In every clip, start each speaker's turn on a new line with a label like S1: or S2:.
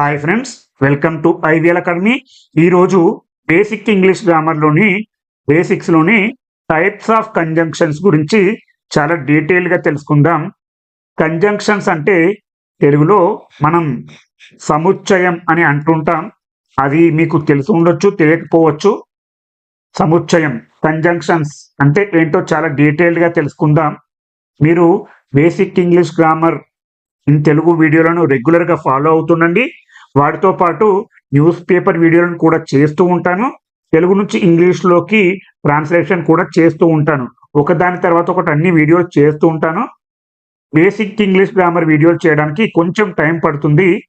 S1: Hi friends welcome to IVL academy ఈరోజు basic English గ్రామర్లోని బేసిక్స్లోని టైప్స్ ఆఫ్ కంజంక్షన్స్ గురించి చాలా డీటెయిల్గా తెలుసుకుందాం. కంజంక్షన్స్ అంటే తెలుగులో మనం సముచ్చయం అని అంటుంటాం. అది మీకు తెలిసి ఉండొచ్చు తెలియకపోవచ్చు. సముచ్చయం కంజంక్షన్స్ అంటే ఏంటో చాలా డీటెయిల్డ్గా తెలుసుకుందాం. మీరు basic English grammar in Telugu వీడియోలను రెగ్యులర్గా ఫాలో అవుతుండండి. వాటితో పాటు న్యూస్ పేపర్ వీడియోలను కూడా చేస్తూ ఉంటాను. తెలుగు నుంచి ఇంగ్లీష్లోకి ట్రాన్స్లేషన్ కూడా చేస్తూ ఉంటాను. ఒకదాని తర్వాత ఒకటి అన్ని వీడియోలు చేస్తూ ఉంటాను. బేసిక్ ఇంగ్లీష్ గ్రామర్ వీడియోలు చేయడానికి కొంచెం టైం పడుతుంది.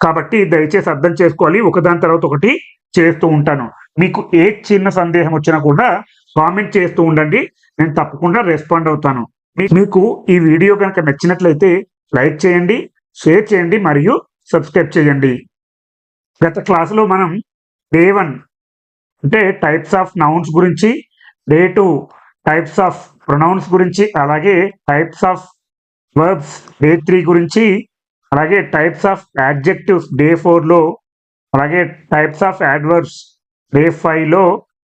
S1: కాబట్టి దయచేసి అర్థం చేసుకోవాలి. ఒకదాని తర్వాత ఒకటి చేస్తూ ఉంటాను. మీకు ఏ చిన్న సందేహం వచ్చినా కూడా కామెంట్ చేస్తూ ఉండండి. నేను తప్పకుండా రెస్పాండ్ అవుతాను. మీ- మీకు ఈ వీడియో కనుక నచ్చినట్లయితే లైక్ చేయండి షేర్ చేయండి మరియు సబ్స్క్రైబ్ చేయండి. గత క్లాసులో మనం డే వన్ అంటే టైప్స్ ఆఫ్ నౌన్స్ గురించి day two types of pronouns గురించి అలాగే types of verbs day three గురించి అలాగే టైప్స్ ఆఫ్ యాడ్జెక్టివ్స్ డే ఫోర్లో అలాగే టైప్స్ ఆఫ్ యాడ్వర్బ్స్ డే ఫైవ్లో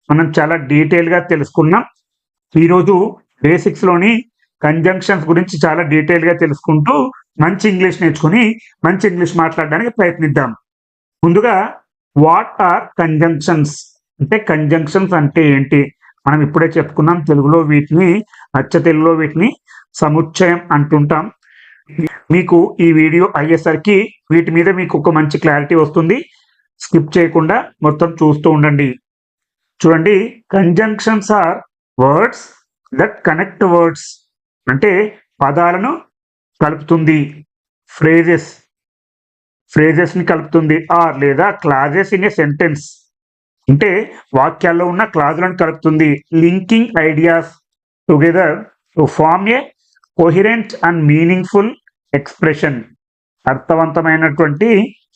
S1: మనం చాలా డీటెయిల్గా తెలుసుకున్నాం. ఈరోజు బేసిక్స్లోని కంజంక్షన్స్ గురించి చాలా డీటెయిల్గా తెలుసుకుంటూ మంచి ఇంగ్లీష్ నేర్చుకుని మంచి ఇంగ్లీష్ మాట్లాడడానికి ప్రయత్నిద్దాం. ముందుగా వాట్ ఆర్ కంజంక్షన్స్ అంటే కంజంక్షన్స్ అంటే ఏంటి? మనం ఇప్పుడే చెప్పుకున్నాం తెలుగులో వీటిని అచ్చ తెలుగులో వీటిని సముచ్చయం అంటుంటాం. మీకు ఈ వీడియో అయ్యేసరికి వీటి మీద మీకు ఒక మంచి క్లారిటీ వస్తుంది. స్కిప్ చేయకుండా మొత్తం చూస్తూ ఉండండి. చూడండి conjunctions are words that connect words అంటే పదాలను కలుపుతుంది. ఫ్రేజెస్ ఫ్రేజెస్ని కలుపుతుంది. ఆర్ లేదా క్లాజెస్ ఇన్ ఏ సెంటెన్స్ అంటే వాక్యాల్లో ఉన్న క్లాజులను కలుపుతుంది. Linking ideas together to form a coherent and meaningful expression అర్థవంతమైనటువంటి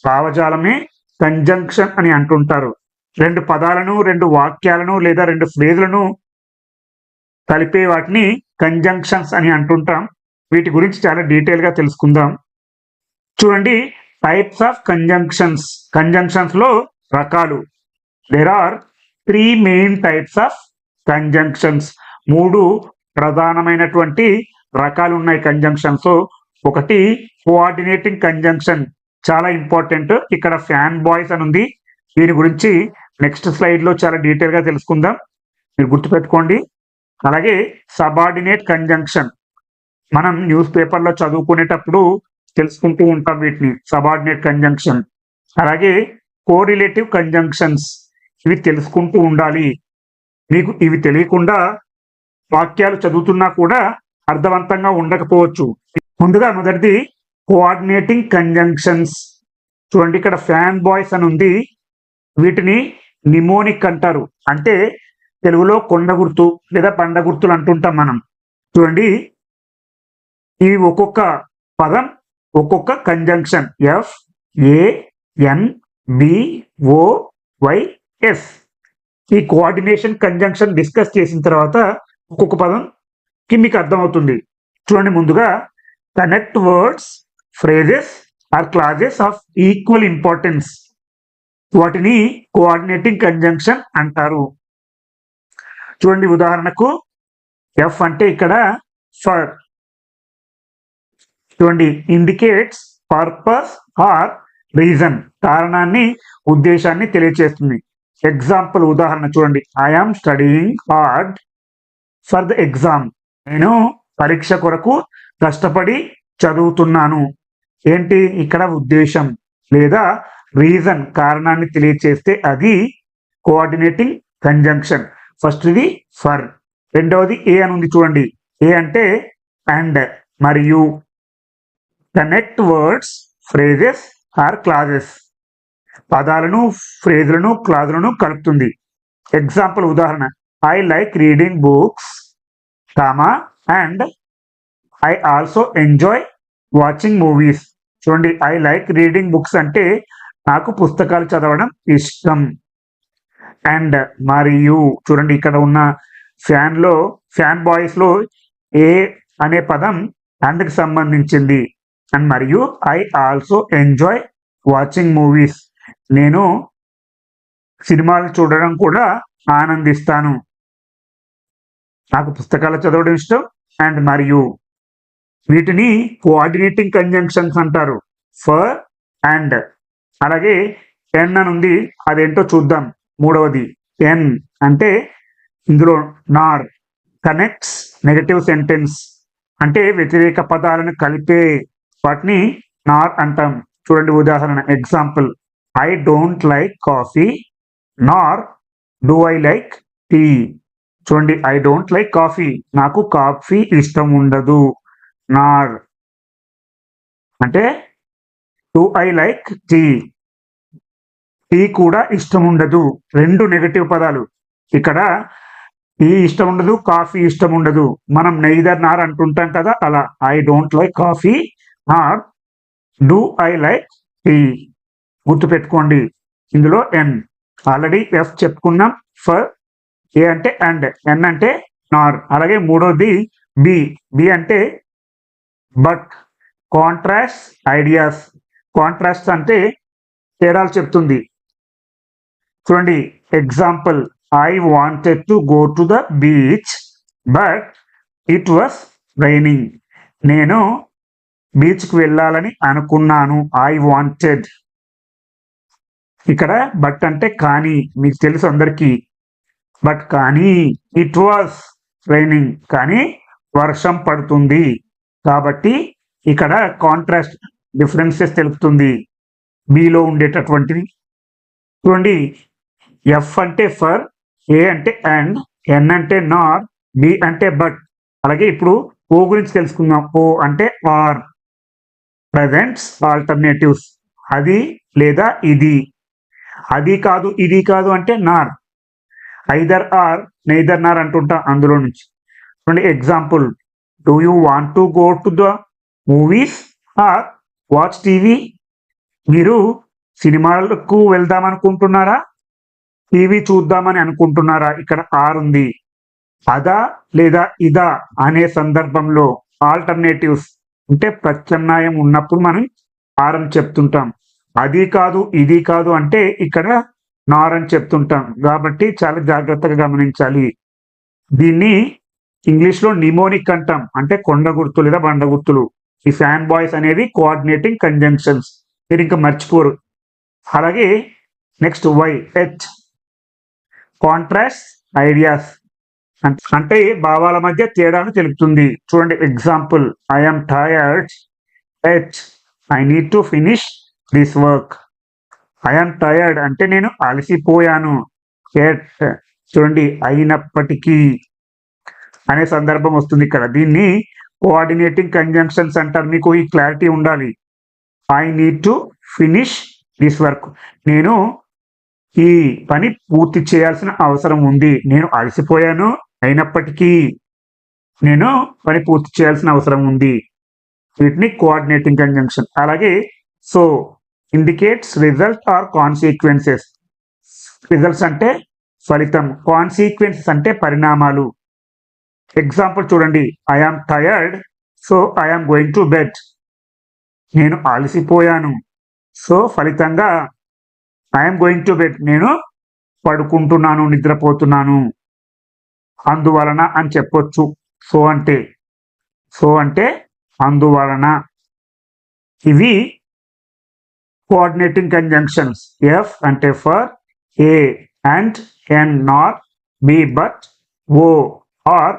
S1: భావజాలమే కంజంక్షన్ అని అంటుంటారు. రెండు పదాలను రెండు వాక్యాలను లేదా రెండు ఫ్రేజులను కలిపే వాటిని కంజంక్షన్స్ అని అంటుంటాం. వీటి గురించి చాలా డీటెయిల్గా తెలుసుకుందాం. చూడండి టైప్స్ ఆఫ్ కంజంక్షన్స్ కంజంక్షన్స్లో రకాలు. There are three main types of conjunctions మూడు ప్రధానమైనటువంటి రకాలు ఉన్నాయి కంజంక్షన్స్ ఒకటి కోఆర్డినేటింగ్ కంజంక్షన్ చాలా ఇంపార్టెంట్ ఇక్కడ ఫ్యాన్ బాయ్స్ అని ఉంది. దీని గురించి నెక్స్ట్ స్లైడ్లో చాలా డీటెయిల్గా తెలుసుకుందాం. మీరు గుర్తుపెట్టుకోండి. అలాగే సబార్డినేట్ కంజంక్షన్. మనం న్యూస్ పేపర్లో చదువుకునేటప్పుడు తెలుసుకుంటూ ఉంటాం వీటిని సబార్డినేట్ కంజంక్షన్. అలాగే కోరిలేటివ్ కంజంక్షన్స్ ఇవి తెలుసుకుంటూ ఉండాలి. మీకు ఇవి తెలియకుండా వాక్యాలు చదువుతున్నా కూడా అర్థవంతంగా ఉండకపోవచ్చు. ముందుగా మొదటిది కోఆర్డినేటింగ్ కంజంక్షన్స్. చూడండి ఇక్కడ ఫ్యాన్ బాయ్స్ అని ఉంది. వీటిని నిమోనిక్ అంటారు. అంటే తెలుగులో కొండ గుర్తు లేదా పండ గుర్తులు అంటుంటాం మనం. చూడండి. ఇవి ఒక్కొక్క పదం ఒక్కొక్క conjunction F A N B O Y S ఈ కోఆర్డినేషన్ కంజంక్షన్ డిస్కస్ చేసిన తర్వాత ఒక్కొక్క పదం కి మీకు అర్థమవుతుంది. చూడండి ముందుగా connect words phrases or clauses of equal importance వాటిని కోఆర్డినేటింగ్ కంజంక్షన్ అంటారు. చూడండి ఉదాహరణకు ఎఫ్ అంటే ఇక్కడ ఫర్ చూడండి ఇండికేట్స్ పర్పస్ ఆర్ రీజన్ కారణాన్ని ఉద్దేశాన్ని తెలియచేస్తుంది. ఎగ్జాంపుల్ ఉదాహరణ చూడండి. I am studying hard for the exam నేను పరీక్ష కొరకు కష్టపడి చదువుతున్నాను. ఏంటి? ఇక్కడ ఉద్దేశం లేదా రీజన్ కారణాన్ని తెలియచేస్తే అది కోఆర్డినేటింగ్ కంజంక్షన్ ఫస్ట్ ఇది ఫర్. రెండవది ఏ అని ఉంది చూడండి. ఏ అంటే అండ్ మరియు. Connect words phrases or clauses. పదాలను ఫ్రేజులను క్లాజులను కలుపుతుంది. ఎగ్జాంపుల్ ఉదాహరణ. I like reading books comma and I also enjoy watching movies. చూడండి ఐ లైక్ రీడింగ్ బుక్స్ అంటే నాకు పుస్తకాలు చదవడం ఇష్టం. అండ్ మరియు చూడండి ఇక్కడ ఉన్న ఫ్యాన్లో ఫ్యాన్ బాయ్స్లో ఏ అనే పదం అండ్కి సంబంధించింది. అండ్ మరియు I also enjoy watching movies. నేను సినిమాలు చూడడం కూడా ఆనందిస్తాను. నాకు పుస్తకాలు చదవడం ఇష్టం. అండ్ మరియు వీటిని కోఆర్డినేటింగ్ కంజంక్షన్స్ అంటారు. For and. అలాగే ఎన్ అని ఉంది. అదేంటో చూద్దాం. మూడవది ఎన్ అంటే ఇందులో నార్ కనెక్ట్స్ నెగటివ్ సెంటెన్స్ అంటే వ్యతిరేక పదాలను కలిపే వాటిని నార్ అంటాం. చూడండి ఉదాహరణ example I don't like coffee nor do I like tea చూడండి ఐ డోంట్ లైక్ కాఫీ నాకు కాఫీ ఇష్టం ఉండదు. నార్ అంటే do I like tea tea కూడా ఇష్టం ఉండదు. రెండు నెగటివ్ పదాలు. ఇక్కడ టీ ఇష్టం ఉండదు కాఫీ ఇష్టం ఉండదు. మనం నెయిదర్ నార్ అంటుంటాం కదా అలా. I don't like coffee nor do I like tea గుర్తుపెట్టుకోండి. ఇందులో ఎన్ ఆల్రెడీ ఎఫ్ చెప్పుకున్నాం. ఫర్ ఏ అంటే అండ్ ఎన్ అంటే నార్ అలాగే మూడోది బి బి అంటే బట్ కాంట్రాస్ట్ ఐడియాస్ కాంట్రాస్ట్ అంటే తేడాలు చెప్తుంది. చూడండి example I wanted to go to the beach but it was raining నేను బీచ్కి వెళ్ళాలని అనుకున్నాను. ఐ వాంటెడ్ ఇక్కడ బట్ అంటే కానీ మీకు తెలుసు అందరికీ. బట్ కానీ ఇట్ వాస్ రైనింగ్ కానీ వర్షం పడుతుంది. కాబట్టి ఇక్కడ కాంట్రాస్ట్ డిఫరెన్సెస్ తెలుపుతుంది. మీలో ఉండేటటువంటివి. చూడండి ఎఫ్ అంటే ఫర్ ఏ అంటే అండ్ ఎన్ అంటే నార్ బి అంటే బట్ అలాగే ఇప్పుడు ఓ గురించి తెలుసుకుందాం. ఓ అంటే ఆర్ ప్రజెంట్స్ ఆల్టర్నేటివ్స్ అది లేదా ఇది. అది కాదు ఇది కాదు అంటే నార్ ఐదర్ ఆర్ నైదర్ నార్ అంటుంటా అందులో నుంచి. చూడండి example do you want to go to the movies or watch TV మీరు సినిమాలకు వెళ్దాం అనుకుంటున్నారా? టీవీ చూద్దామని అనుకుంటున్నారా? ఇక్కడ ఆర్ ఉంది. అదా లేదా ఇదా అనే సందర్భంలో ఆల్టర్నేటివ్స్ అంటే ప్రత్యామ్నాయం ఉన్నప్పుడు మనం ఆర్ అని చెప్తుంటాం. అది కాదు ఇది కాదు అంటే ఇక్కడ నార్ అని చెప్తుంటాం. కాబట్టి చాలా జాగ్రత్తగా గమనించాలి. దీన్ని ఇంగ్లీష్లో నిమోనిక్ అంటాం. అంటే కొండ గుర్తు లేదా బండ గుర్తులు. ఈ ఫ్యాన్ బాయ్స్ అనేది కోఆర్డినేటింగ్ కంజంక్షన్స్. మీరు ఇంకా మర్చిపోరు. అలాగే next Y yet. Contrast ideas అంటే భావాల మధ్య తేడాను తెలుపుతుంది. చూడండి example I'm tired yet I need to finish this work I'm tired అంటే నేను అలసిపోయాను. ఎట్ చూడండి అయినప్పటికీ అనే సందర్భం వస్తుంది ఇక్కడ. దీన్ని కోఆర్డినేటింగ్ కంజంక్షన్స్ అంటారు మీకు ఈ క్లారిటీ ఉండాలి. I need to finish this work నేను ఈ పని పూర్తి చేయాల్సిన అవసరం ఉంది. నేను అలసిపోయాను. అయినప్పటికీ నేను పని పూర్తి చేయాల్సిన అవసరం ఉంది. వీటిని కోఆర్డినేటింగ్ కంజంక్షన్ అలాగే so indicates result or consequences results అంటే ఫలితం కాన్సిక్వెన్సెస్ అంటే పరిణామాలు. ఎగ్జాంపుల్ చూడండి. I am tired so I am going to bed నేను అలసిపోయాను. సో ఫలితంగా ఐఎమ్ గోయింగ్ టు బెడ్ నేను పడుకుంటున్నాను నిద్రపోతున్నాను. అందువలన అని చెప్పొచ్చు. సో అంటే సో అంటే అందువలన ఇవి కోఆర్డినేటింగ్ కంజంక్షన్స్ ఎఫ్ అంటే for A and N nor B but O or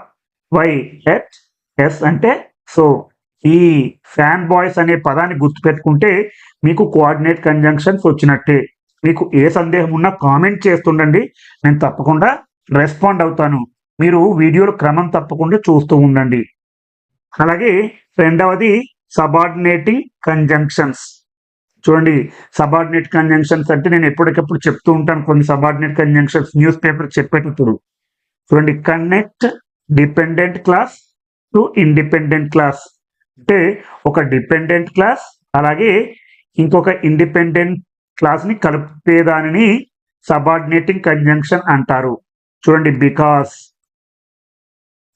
S1: Y yet S అంటే సో ఈ ఫ్యాన్ బాయ్స్ అనే పదాన్ని గుర్తుపెట్టుకుంటే మీకు కోఆర్డినేట్ కంజంక్షన్స్ వచ్చినట్టే. మీకు ఏ సందేహం ఉన్నా కామెంట్ చేస్తుండండి. నేను తప్పకుండా రెస్పాండ్ అవుతాను. మీరు వీడియోలు క్రమం తప్పకుండా చూస్తూ ఉండండి. అలాగే రెండవది సబార్డినేటింగ్ కంజంక్షన్స్. చూడండి సబార్డినేట్ కంజంక్షన్స్ అంటే నేను ఎప్పటికప్పుడు చెప్తూ ఉంటాను. కొన్ని సబార్డినేట్ కంజంక్షన్స్ న్యూస్ పేపర్ చెప్పేటప్పుడు. చూడండి connect dependent clause to independent clause. అంటే ఒక డిపెండెంట్ క్లాస్ అలాగే ఇంకొక ఇండిపెండెంట్ క్లాస్ని కలిపేదానిని సబార్డినేటింగ్ కంజంక్షన్ అంటారు. చూడండి because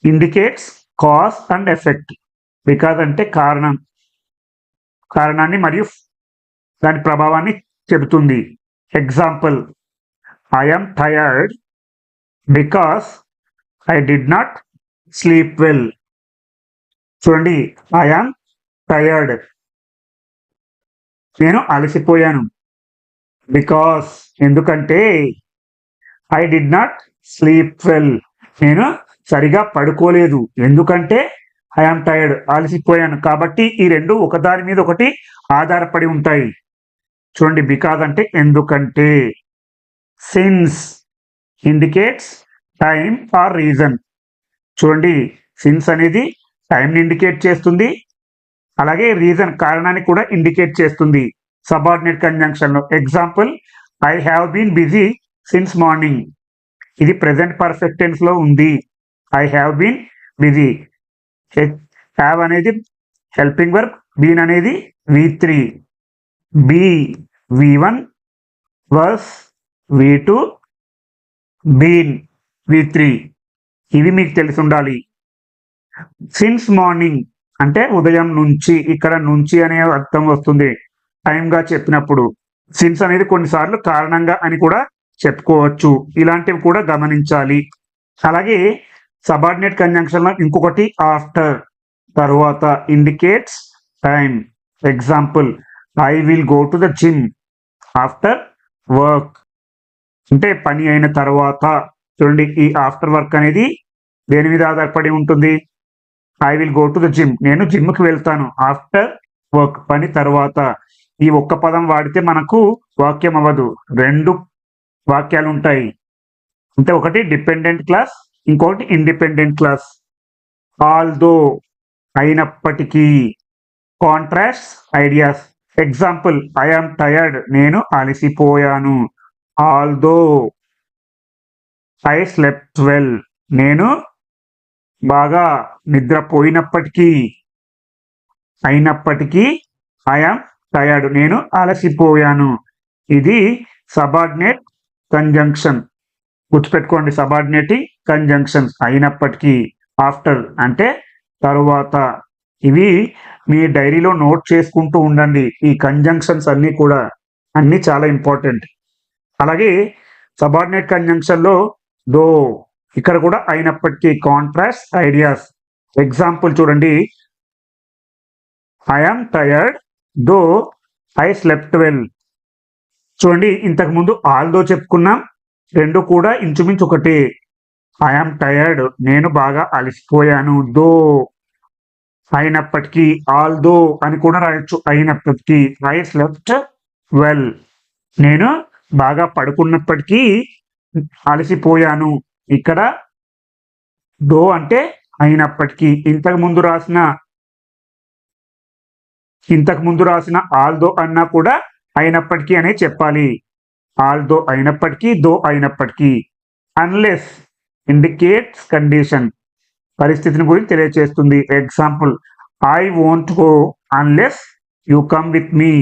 S1: indicates cause and effect because అంటే కారణం. కారణాన్ని మరియు దాని ప్రభావాన్ని చెబుతుంది. Example I'm tired because I did not sleep well చూడండి ఐఎమ్ టయర్డ్ నేను అలసిపోయాను. బికాస్ ఎందుకంటే I did not sleep well నేను సరిగా పడుకోలేదు. ఎందుకంటే ఐఆమ్ టైర్డ్ అలసిపోయాను. కాబట్టి ఈ రెండు ఒకదాని మీద ఒకటి ఆధారపడి ఉంటాయి. చూడండి బికాజ్ అంటే ఎందుకంటే. Since indicates time or reason చూడండి సిన్స్ అనేది టైంని ఇండికేట్ చేస్తుంది. అలాగే రీజన్ కారణాన్ని కూడా ఇండికేట్ చేస్తుంది. Subordinate కంజంక్షన్లో. Example I have been busy since morning ఇది ప్రజెంట్ పర్ఫెక్ట్లో ఉంది. I have been busy have అనేది హెల్పింగ్ వర్క్ బీన్ అనేది V three be V one was V two been V three ఇవి మీకు తెలిసి ఉండాలి. సిన్స్ మార్నింగ్ అంటే ఉదయం నుంచి ఇక్కడ నుంచి అనే అర్థం వస్తుంది. టైంగా చెప్పినప్పుడు సిన్స్ అనేది కొన్నిసార్లు కారణంగా అని కూడా చెప్పుకోవచ్చు. ఇలాంటివి కూడా గమనించాలి. అలాగే సబార్డినేట్ కంజంక్షన్ ఇంకొకటి ఆఫ్టర్ తరువాత indicates time. Example I will go to the gym after work. అంటే పని అయిన తర్వాత. చూడండి ఈ ఆఫ్టర్ వర్క్ అనేది దేని మీద ఆధారపడి ఉంటుంది? I will go to the gym. నేను జిమ్కి వెళ్తాను ఆఫ్టర్ వర్క్ పని తర్వాత. ఈ ఒక్క పదం వాడితే మనకు వాక్యం అవ్వదు రెండు వాక్యాలు ఉంటాయి అంటే ఒకటి డిపెండెంట్ క్లాస్ ఇంకొకటి ఇండిపెండెంట్ క్లాస్. ఆల్దో అయినప్పటికీ contrasts ideas. Example I am tired నేను అలసిపోయాను. ఆల్దో ఐ స్లెప్ట్ వెల్ నేను బాగా నిద్రపోయినప్పటికీ అయినప్పటికీ ఐఆమ్ టయర్డ్ నేను అలసిపోయాను. ఇది సబార్డినేట్ కంజంక్షన్. గుర్తుపెట్టుకోండి సబార్డినేటి కంజంక్షన్స్ అయినప్పటికీ ఆఫ్టర్ అంటే తరువాత. ఇవి మీ డైరీలో నోట్ చేసుకుంటూ ఉండండి. ఈ కంజంక్షన్స్ అన్నీ కూడా అన్నీ చాలా ఇంపార్టెంట్. అలాగే సబార్డినేట్ కంజంక్షన్లో దో ఇక్కడ కూడా అయినప్పటికీ కాంట్రాస్ట్ ఐడియాస్. ఎగ్జాంపుల్ చూడండి. I am tired though I slept well. చూడండి ఇంతకు ముందు ఆల్దో చెప్పుకున్నాం రెండు కూడా ఇంచుమించు ఒకటి. ఐఆమ్ టయర్డ్ నేను బాగా అలసిపోయాను. దో అయినప్పటికీ ఆల్దో అని కూడా రాయొచ్చు. అయినప్పటికీ ఐ స్లెప్ట్ వెల్. నేను బాగా పడుకున్నప్పటికీ అలసిపోయాను. ఇక్కడ దో అంటే అయినప్పటికీ. ఇంతకు ముందు రాసిన ఇంతకు ముందు రాసిన ఆల్దో అన్నా కూడా అయినప్పటికీ అనే చెప్పాలి. ఆల్దో అయినప్పటికీ దో అయినప్పటికీ. అన్లెస్ ఇండికేట్స్ కండిషన్ పరిస్థితిని గురించి తెలియచేస్తుంది. Example I won't go unless you come with me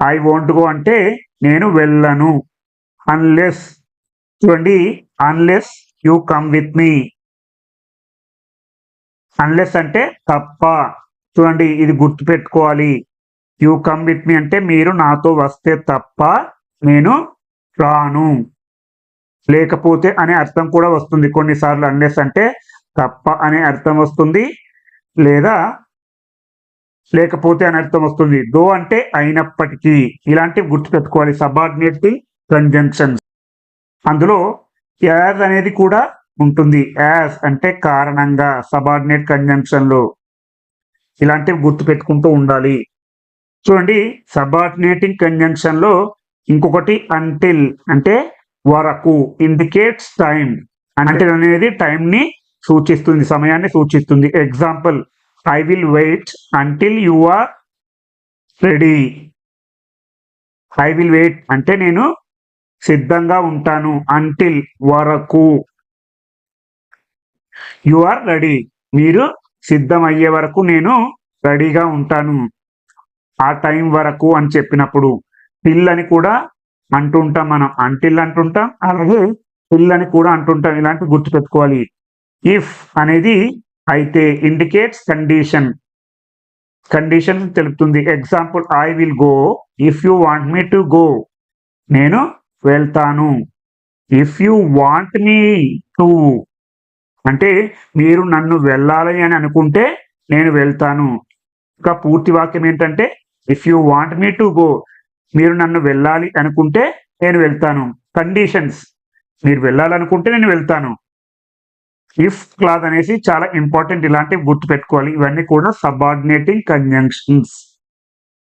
S1: I won't go అంటే నేను వెళ్ళను. అన్లెస్ చూడండి unless you come with me unless అంటే తప్ప. చూడండి ఇది గుర్తు పెట్టుకోవాలి యూ కమ్ విత్ మీ అంటే మీరు నాతో వస్తే తప్ప నేను రాను. లేకపోతే అనే అర్థం కూడా వస్తుంది కొన్నిసార్లు. అన్లెస్ అంటే తప్ప అనే అర్థం వస్తుంది. లేదా లేకపోతే అనే అర్థం వస్తుంది. దో అంటే అయినప్పటికీ. ఇలాంటివి గుర్తుపెట్టుకోవాలి. సబార్డినేటింగ్ కంజంక్షన్స్ అందులో యాజ్ అనేది కూడా ఉంటుంది. యాజ్ అంటే కారణంగా సబార్డినేట్ కంజంక్షన్లో ఇలాంటివి గుర్తు పెట్టుకుంటూ ఉండాలి. చూడండి సబార్డినేటింగ్ కంజంక్షన్లో ఇంకొకటి అంటిల్ అంటే వరకు ఇండికేట్స్ టైం అంటిల్ అనేది టైం ని సూచిస్తుంది సమయాన్ని సూచిస్తుంది. Example I will wait until you are ready I will wait అంటే నేను సిద్ధంగా ఉంటాను అంటిల్ వరకు. యు ఆర్ రెడీ మీరు సిద్ధం అయ్యే వరకు నేను రెడీగా ఉంటాను. ఆ టైం వరకు అని చెప్పినప్పుడు టిల్ అని కూడా అంటుంటాం మనం. అంటిల్ అంటుంటాం అలాగే టిల్ అని కూడా అంటుంటాం. ఇలాంటివి గుర్తుపెట్టుకోవాలి ఇఫ్ అనేది అయితే ఇండికేట్స్ కండిషన్ కండిషన్ తెలుపుతుంది. Example I will go if you want me to go నేను వెళ్తాను. If you want me to అంటే మీరు నన్ను వెళ్ళాలి అని అనుకుంటే నేను వెళ్తాను. ఇంకా పూర్తి వాక్యం ఏంటంటే if you want me to go మీరు నన్ను వెళ్ళాలి అనుకుంటే నేను వెళ్తాను. కండిషన్స్ మీరు వెళ్ళాలనుకుంటే నేను వెళ్తాను. ఇఫ్ క్లాజ్ అనేసి చాలా ఇంపార్టెంట్ ఇలాంటివి గుర్తు పెట్టుకోవాలి. ఇవన్నీ కూడా సబార్డినేటింగ్ కంజంక్షన్స్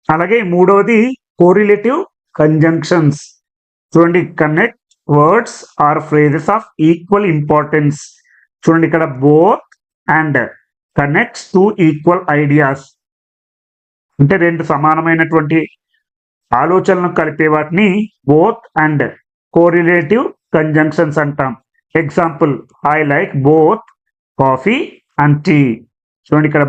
S1: అలాగే మూడవది కోరిలేటివ్ కంజంక్షన్స్ చూడండి connect words or phrases of equal importance చూడండి ఇక్కడ both and connects two equal ideas అంటే రెండు సమానమైనటువంటి ఆలోచనలను కలిపే వాటిని బోత్ అండ్ కోరిలేటివ్ కంజంక్షన్స్ అంటాం. Example I like both coffee and tea చూడండి ఇక్కడ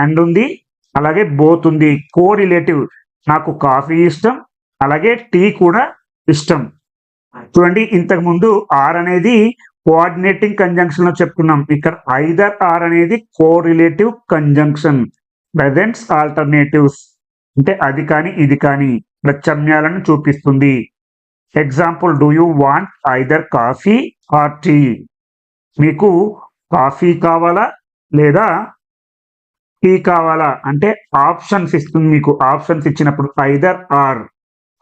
S1: అండ్ ఉంది అలాగే బోత్ ఉంది. కో రిలేటివ్ నాకు కాఫీ ఇష్టం అలాగే టీ కూడా ఇష్టం. చూడండి ఇంతకు ముందు ఆర్ అనేది కోఆర్డినేటింగ్ కంజంక్షన్లో చెప్పుకున్నాం ఇక్కడ ఐదర్ ఆర్ అనేది correlative conjunction presents alternatives అంటే అది కానీ ఇది కానీ ప్రత్యామ్నాయాలను చూపిస్తుంది. Example do you want either coffee or tea మీకు కాఫీ కావాలా లేదా టీ కావాలా? అంటే ఆప్షన్స్ ఇస్తుంది మీకు. ఆప్షన్స్ ఇచ్చినప్పుడు either or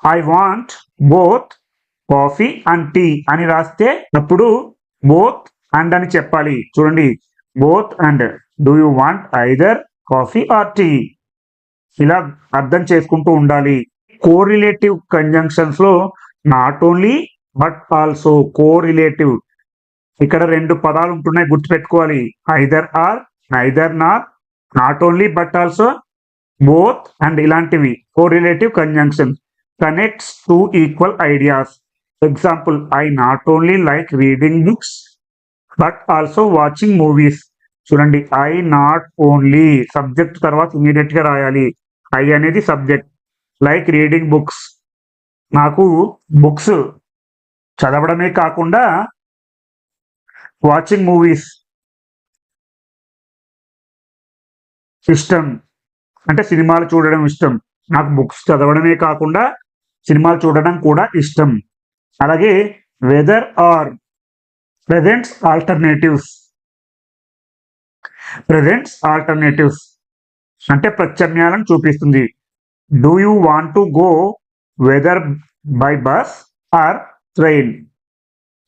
S1: I want both coffee and tea అని రాస్తే అప్పుడు బోత్ అండ్ అని చెప్పాలి. చూడండి. Both and do you want either coffee or tea ఇలా అర్థం చేసుకుంటూ ఉండాలి. Correlative కంజంక్షన్స్లో not only but also correlative ఇక్కడ రెండు పదాలు ఉంటున్నాయి గుర్తుపెట్టుకోవాలి. Either or neither nor not only but also both and ఇలాంటివి. Correlative conjunction connects two equal ideas example I not only like reading books but also watching movies చూడండి I not only subject తర్వాత ఇమీడియట్గా రాయాలి. I అనేది subject like reading books నాకు books చదవడమే కాకుండా watching movies ఇష్టం. అంటే సినిమాలు చూడడం ఇష్టం. నాకు బుక్స్ చదవడమే కాకుండా సినిమాలు చూడడం కూడా ఇష్టం. అలాగే whether or presents alternatives presents alternatives అంటే ప్రత్యామ్నాయాలను చూపిస్తుంది. Do you want to go whether by bus or train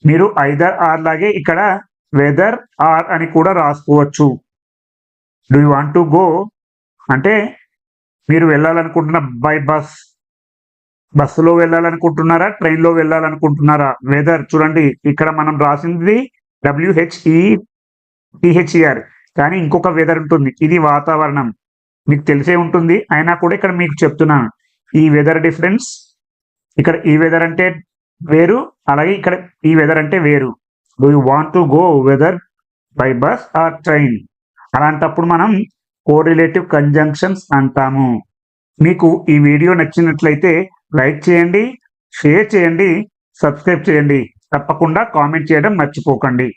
S1: మీరు ఐదర్ ఆర్ లాగే ఇక్కడ వెదర్ ఆర్ అని కూడా రాసుకోవచ్చు. Do you want to go అంటే మీరు వెళ్ళాలనుకుంటున్న బై బస్ బస్సులో వెళ్ళాలనుకుంటున్నారా? ట్రైన్లో వెళ్ళాలనుకుంటున్నారా? వెదర్ చూడండి ఇక్కడ మనం రాసింది డబ్ల్యూహెచ్ఈ టిహెచ్ఈఆర్ కానీ ఇంకొక వెదర్ ఉంటుంది ఇది వాతావరణం. మీకు తెలిసే ఉంటుంది అయినా కూడా ఇక్కడ మీకు చెప్తున్నాను. ఈ వెదర్ డిఫరెన్స్ ఇక్కడ ఈ వెదర్ అంటే వేరు అలాగే ఇక్కడ ఈ వెదర్ అంటే వేరు. Do you want to go whether by bus or train అలాంటప్పుడు మనం కోరిలేటివ్ కంజంక్షన్స్ అంటాము. మీకు ఈ వీడియో నచ్చినట్లయితే లైక్ చేయండి షేర్ చేయండి సబ్స్క్రైబ్ చేయండి. తప్పకుండా కామెంట్ చేయడం మర్చిపోకండి.